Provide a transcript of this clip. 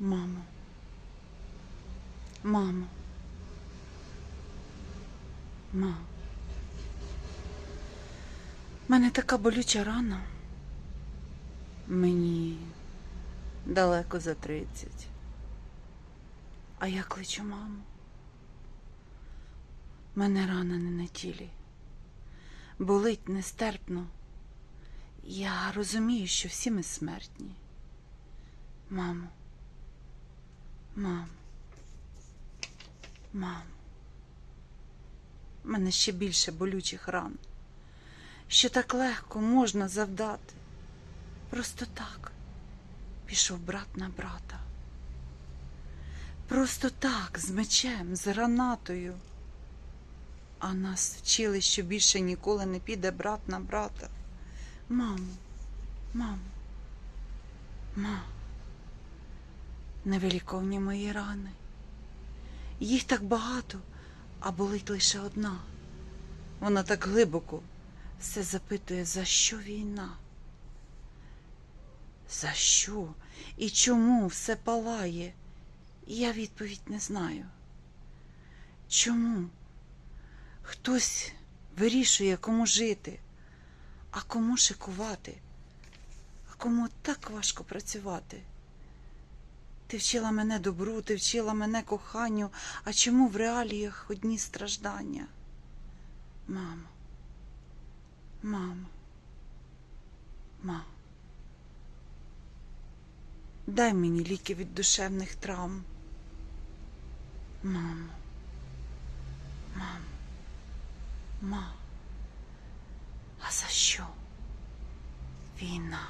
Мамо. Мамо. Ма. У мене така болюча рана. Мені далеко за тридцять. А я кличу маму. Мене рана не на тілі. Болить нестерпно. Я розумію, що всі ми смертні. Мамо. Мамо. Мамо. У мене ще більше болючих ран. Що так легко можна завдати. Просто так пішов брат на брата. Просто так, з мечем, з гранатою. А нас вчили, що більше ніколи не піде брат на брата. Мамо, мамо, ма, невеликовні мої рани. Їх так багато, а болить лише одна. Вона так глибоко все запитує, за що війна? За що і чому все палає? Я відповідь не знаю. Чому? Хтось вирішує, кому жити, а кому шикувати, а кому так важко працювати. Ти вчила мене добру, ти вчила мене коханню, а чому в реаліях одні страждання? Мамо, мамо, мамо. Дай мені ліки від душевних травм. Мамо, мамо, ма. А за що? Війна.